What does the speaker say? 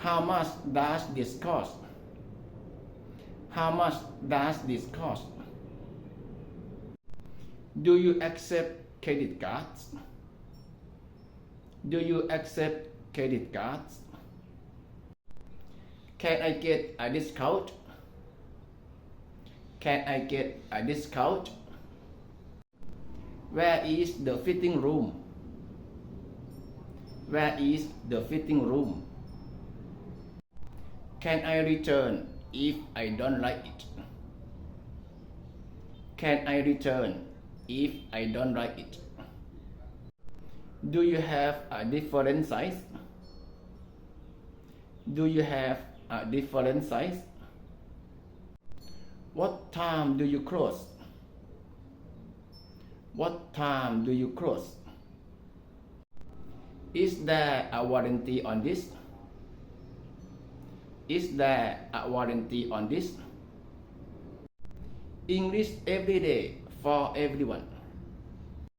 How much does this cost? How much does this cost? Do you accept credit cards? Do you accept credit cards? Can I get a discount? Can I get a discount? Where is the fitting room? Where is the fitting room? Can I return if I don't like it? Can I return if I don't like it? Do you have a different size? Do you have a different size? What time do you close? What time do you close? Is there a warranty on this? Is there a warranty on this? English every day for everyone.